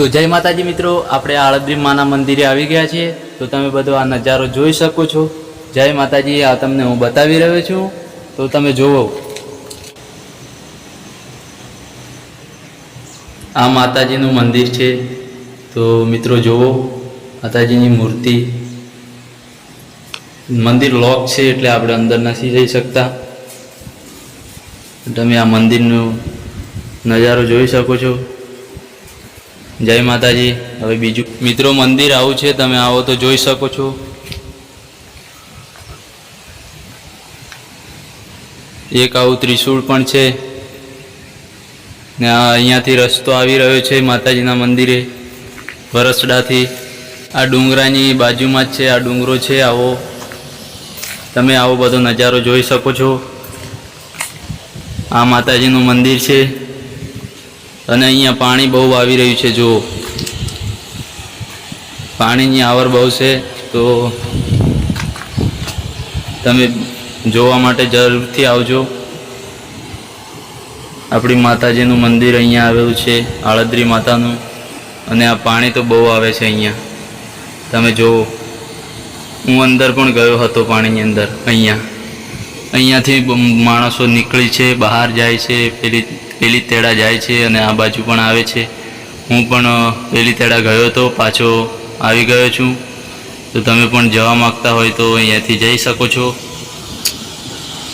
તો જય માતાજી મિત્રો, આપણે આળદ્રી માના મંદિરે આવી ગયા છીએ. તો તમે બધો આ નજારો જોઈ શકો છો. જય માતાજી, આ તમને હું બતાવી રહ્યો છું. તો તમે જુઓ. આ માતાજીનું મંદિર છે. તો મિત્રો જુઓ, માતાજીની મૂર્તિ. મંદિર લોક છે એટલે આપણે અંદર નથી જઈ શકતા. તમે આ મંદિરનો નજારો જોઈ શકો છો. જય માતાજી. હવે બીજું. મિત્રો, મંદિર આવું છે, તમે આવો તો જોઈ શકો છો. એક આવું ત્રિશૂળ પણ છે. ને અહીંયાથી રસ્તો આવી રહ્યો છે માતાજીના મંદિરે, વરસડાથી. આ ડુંગરાની બાજુમાં જ છે, આ ડુંગરો છે, આવો. તમે આવો બધો નજારો જોઈ શકો છો. આ માતાજીનું મંદિર છે. અને અહીંયા પાણી બહુ આવી રહ્યું છે, જુઓ. પાણીની આવર બહુ છે, તો તમે જોવા માટે જરૂરથી આવજો. આપણી માતાજીનું મંદિર અહીંયા આવેલું છે, આળદ્રી માતાનું, અને આ પાણી તો બહુ આવે છે અહીંયા. તમે જુઓ. હું અંદર પણ ગયો હતો પાણીની અંદર, અહીંયા. અહીંયાથી માણસો નીકળી છે, બહાર જાય છે, પેલી પેલી તેડા જાય છે અને આ બાજુ પણ આવે છે. હું પણ પેલી તેડા ગયો હતો પાછો આવી ગયો છું. તો તમે પણ જવા માગતા હોય તો અહીંયાથી જઈ શકો છો.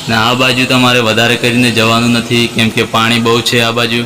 ને આ બાજુ તમારે વધારે કરીને જવાનું નથી, કેમ કે પાણી બહુ છે આ બાજુ.